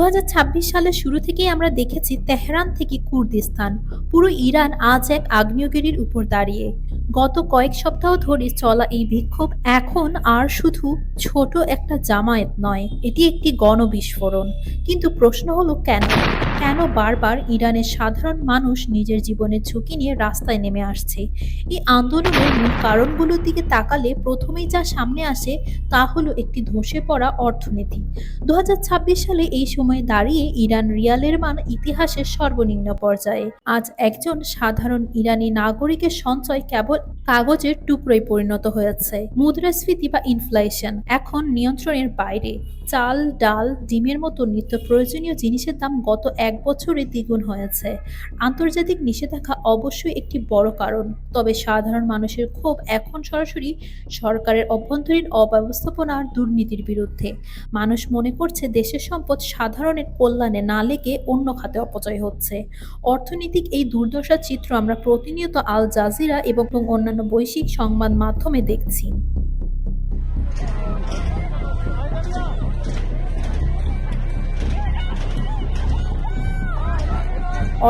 দু সালের শুরু থেকেই আমরা দেখেছি তেহরান থেকে কুর্দিস্তান, পুরো ইরান আজ এক আগ্নেয়গিরির উপর দাঁড়িয়ে। গত কয়েক সপ্তাহ ধরে চলা এই বিক্ষোভ এখন আর শুধু ছোট একটা জামায়াত নয়, এটি একটি গণবিস্ফোরণ। কিন্তু প্রশ্ন হলো কেন? কেন বারবার ইরানের সাধারণ মানুষ নিজের জীবনের ঝুঁকি নিয়ে রাস্তায় নেমে আসছে? এই আন্দোলনের মূল কারণগুলোর দিকে তাকালে প্রথমেই যা সামনে আসে তা হলো একটি ধসে পড়া অর্থনীতি। দু হাজার ছাব্বিশ সালে এই সময়ে দাঁড়িয়ে ইরান রিয়ালের মান ইতিহাসের সর্বনিম্ন পর্যায়ে। আজ একজন সাধারণ ইরানি নাগরিকের সঞ্চয় কেবল কাগজের টুকরোয় পরিণত হয়েছে। মুদ্রাস্ফীতি বা ইনফ্লেশন এখন নিয়ন্ত্রণের বাইরে। চাল, ডাল, ডিমের মতো নিত্য প্রয়োজনীয় জিনিসের দাম গত এক বছরে দ্বিগুণ হয়েছে। আন্তর্জাতিক নিষেধাজ্ঞা অবশ্যই একটি বড় কারণ। তবে সাধারণ মানুষের ক্ষোভ এখন সরাসরি সরকারের অভ্যন্তরীণ অব্যবস্থাপনা আর দুর্নীতির বিরুদ্ধে। মানুষ মনে করছে দেশের সম্পদ সাধারণের কল্যাণে না লেগে অন্য খাতে অপচয় হচ্ছে। অর্থনৈতিক এই দুর্দশার চিত্র আমরা প্রতিনিয়ত আল জাজিরা এবং অন্যান্য বৈশ্বিক সংবাদ মাধ্যমে দেখছি।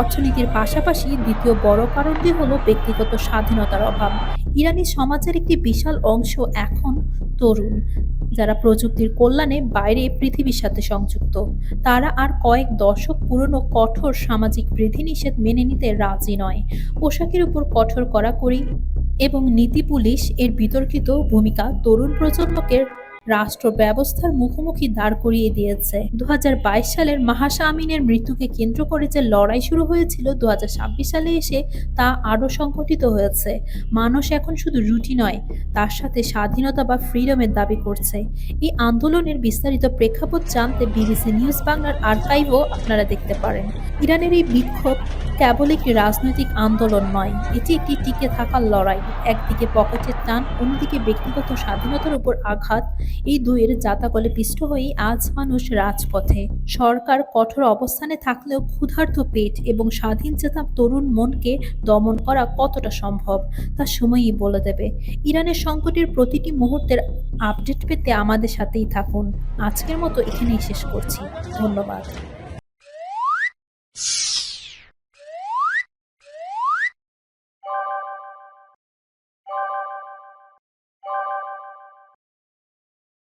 অর্থনীতির পাশাপাশি দ্বিতীয় বড় কারণটি হলো ব্যক্তিগত স্বাধীনতার অভাব। ইরানি সমাজের একটি বিশাল অংশ এখন তরুণ। যারা প্রযুক্তির কল্যাণে বাইরে পৃথিবীর সাথে সংযুক্ত, তারা আর কয়েক দশক পুরনো কঠোর সামাজিক বিধিনিষেধ মেনে নিতে রাজি নয়। পোশাকের উপর কঠোর কড়াকড়ি এবং নীতি পুলিশ এর বিতর্কিত ভূমিকা তরুণ প্রজন্মকে রাষ্ট্র ব্যবস্থার মুখোমুখি দাঁড় করিয়ে দিয়েছে। দু সালের মাহাসা আমিনের মৃত্যুকে কেন্দ্র করে যে লড়াই শুরু হয়েছিল দু সালে এসে তা আরও সংগঠিত হয়েছে। মানুষ এখন শুধু রুটি নয়, তার সাথে স্বাধীনতা বা ফ্রিডমের দাবি করছে। এই আন্দোলনের বিস্তারিত প্রেক্ষাপট জানতে বিবিসি নিউজ বাংলার আর্কাইভও আপনারা দেখতে পারেন। ইরানের এই বিক্ষোভ কেবল একটি রাজনৈতিক আন্দোলন নয়, এটি একটি টিকে থাকার লড়াই। একদিকে পকেটের টান, অন্যদিকে ব্যক্তিগত স্বাধীনতার উপর আঘাত। এই দুইয়ের জাতাকলে পিষ্ট হয়ে আজ মানুষ রাজপথে। সরকার কঠোর অবস্থানে থাকলেও ক্ষুধার্ত পেট এবং স্বাধীন চেতা তরুণ মনকে দমন করা কতটা সম্ভব, তা সময়ই বলে দেবে। ইরানের সংকটের প্রতিটি মুহূর্তের আপডেট পেতে আমাদের সাথেই থাকুন। আজকের মতো এখানেই শেষ করছি। ধন্যবাদ।